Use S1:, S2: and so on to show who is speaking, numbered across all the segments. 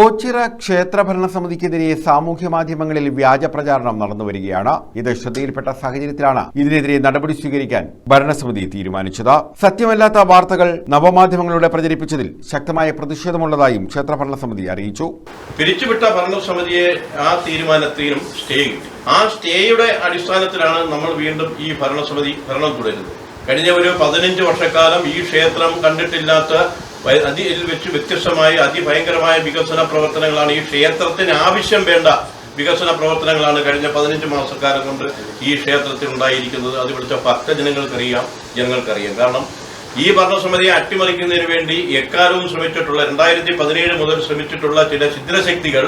S1: ഓച്ചിറ ക്ഷേത്ര ഭരണസമിതിക്കെതിരെ സാമൂഹ്യ മാധ്യമങ്ങളിൽ വ്യാജ പ്രചാരണം നടന്നു വരികയാണ്. ഇത് ശ്രദ്ധയിൽപ്പെട്ട സാഹചര്യത്തിലാണ് ഇതിനെതിരെ നടപടി സ്വീകരിക്കാൻ ഭരണസമിതി തീരുമാനിച്ചത്. സത്യമല്ലാത്ത വാർത്തകൾ നവമാധ്യമങ്ങളിലൂടെ പ്രചരിപ്പിച്ചതിൽ ശക്തമായ പ്രതിഷേധമുള്ളതായും ക്ഷേത്ര ഭരണസമിതി അറിയിച്ചു.
S2: പിരിച്ചുവിട്ട ഭരണസമിതിയെ ആ തീരുമാനത്തിനും സ്റ്റേ ആ സ്റ്റേയുടെ അടിസ്ഥാനത്തിലാണ് നമ്മൾ വീണ്ടും ഈ ഭരണസമിതി ഭരണം തുടരുന്നത്. കഴിഞ്ഞ ഒരു പതിനഞ്ച് വർഷക്കാലം ഈ ക്ഷേത്രം കണ്ടിട്ടില്ലാത്ത അതിൽ വെച്ച് വ്യത്യസ്തമായ അതിഭയങ്കരമായ വികസന പ്രവർത്തനങ്ങളാണ് ഈ ക്ഷേത്രത്തിന് ആവശ്യം വേണ്ട വികസന പ്രവർത്തനങ്ങളാണ് കഴിഞ്ഞ പതിനഞ്ച് മാസക്കാലം കൊണ്ട് ഈ ക്ഷേത്രത്തിൽ ഉണ്ടായിരിക്കുന്നത്. അത് ഇവിടുത്തെ ഭക്തജനങ്ങൾക്കറിയാം ജനങ്ങൾക്കറിയാം. കാരണം ഈ ഭരണസമിതിയെ അട്ടിമറിക്കുന്നതിന് വേണ്ടി എക്കാലവും ശ്രമിച്ചിട്ടുള്ള രണ്ടായിരത്തി പതിനേഴ് മുതൽ ശ്രമിച്ചിട്ടുള്ള ചില ഛിദ്രശക്തികൾ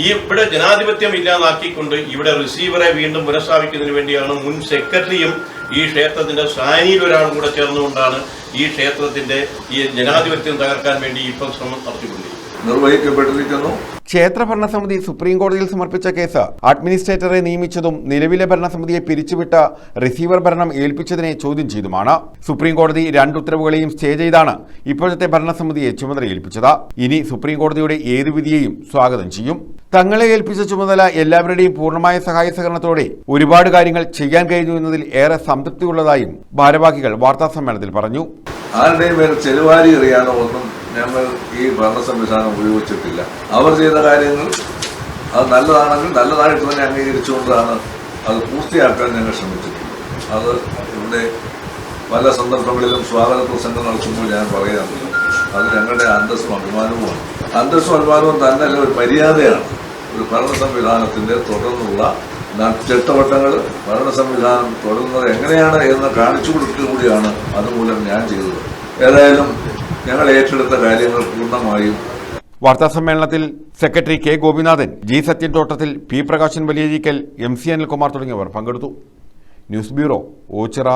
S2: ഈ ഇവിടെ ജനാധിപത്യം ഇല്ലാതാക്കിക്കൊണ്ട് ഇവിടെ റിസീവറെ വീണ്ടും പുനഃസ്ഥാപിക്കുന്നതിന് വേണ്ടിയാണ് മുൻ സെക്രട്ടറിയും ഈ ക്ഷേത്രത്തിന്റെ സാനിയിൽ ഒരാളും കൂടെ ചേർന്നുകൊണ്ടാണ് ഈ ക്ഷേത്രത്തിന്റെ ഈ ജനാധിപത്യം തകർക്കാൻ വേണ്ടി ഇപ്പം ശ്രമം നടത്തിക്കൊണ്ടിരിക്കുന്നത്.
S3: നിർവഹിക്കപ്പെട്ടിരിക്കുന്നു.
S1: ക്ഷേത്ര ഭരണസമിതി സുപ്രീം കോടതിയിൽ സമർപ്പിച്ച കേസ് അഡ്മിനിസ്ട്രേറ്ററെ നിയമിച്ചതും നിലവിലെ ഭരണസമിതിയെ പിരിച്ചുവിട്ട റിസീവർ ഭരണം ഏൽപ്പിച്ചതിനെ ചോദ്യം ചെയ്തുമാണ്. സുപ്രീം കോടതി രണ്ട് ഉത്തരവുകളെയും സ്റ്റേ ചെയ്താണ് ഇപ്പോഴത്തെ ഭരണസമിതിയെ ചുമതല ഏൽപ്പിച്ചത് ഇനി സുപ്രീം കോടതിയുടെ ഏതു വിധിയെയും സ്വാഗതം ചെയ്യും. തങ്ങളെ ഏൽപ്പിച്ച ചുമതല എല്ലാവരുടെയും പൂർണമായ സഹായ സഹകരണത്തോടെ ഒരുപാട് കാര്യങ്ങൾ ചെയ്യാൻ കഴിഞ്ഞു എന്നതിൽ ഏറെ സംതൃപ്തിയുള്ളതായും ഭാരവാഹികൾ വാർത്താ സമ്മേളനത്തിൽ പറഞ്ഞു.
S3: ആരുടെയും പേര് ചെലുവാരി എറിയാനോ ഒന്നും ഞങ്ങൾ ഈ ഭരണ സംവിധാനം ഉപയോഗിച്ചിട്ടില്ല. അവർ ചെയ്ത കാര്യങ്ങൾ അത് നല്ലതാണെങ്കിൽ നല്ലതായിട്ട് തന്നെ അംഗീകരിച്ചുകൊണ്ടാണ് അത് പൂർത്തിയാക്കാൻ ഞങ്ങൾ ശ്രമിച്ചിട്ടുണ്ട് അത് ഇവിടെ പല സന്ദർഭങ്ങളിലും സ്വാഗത പ്രസംഗം നടത്തുമ്പോൾ ഞാൻ പറയാറുണ്ട്. അത് ഞങ്ങളുടെ അന്തസ്സും അഭിമാനവുമാണ്. അന്തസ്സും അഭിമാനവും തന്നെയല്ല ഒരു മര്യാദയാണ്. ഒരു ഭരണ സംവിധാനത്തിന്റെ തുടർന്നുള്ള ചെട്ടവട്ടങ്ങൾ ഭരണ സംവിധാനം തുടരുന്നത് എങ്ങനെയാണ് എന്ന് കാണിച്ചു കൊടുക്കുക കൂടിയാണ് അതുമൂലം ഞാൻ ചെയ്തത്. ഏതായാലും ഞങ്ങൾ ഏറ്റെടുത്ത കാര്യങ്ങൾ പൂർണമായും
S1: വാർത്താസമ്മേളനത്തിൽ secretary K Gopinathan G Sathyan Thottathil P Prakashan Valiyarikkal M C Anilkumar തുടങ്ങിയവർ പങ്കെടുത്തു. News bureau Ochira.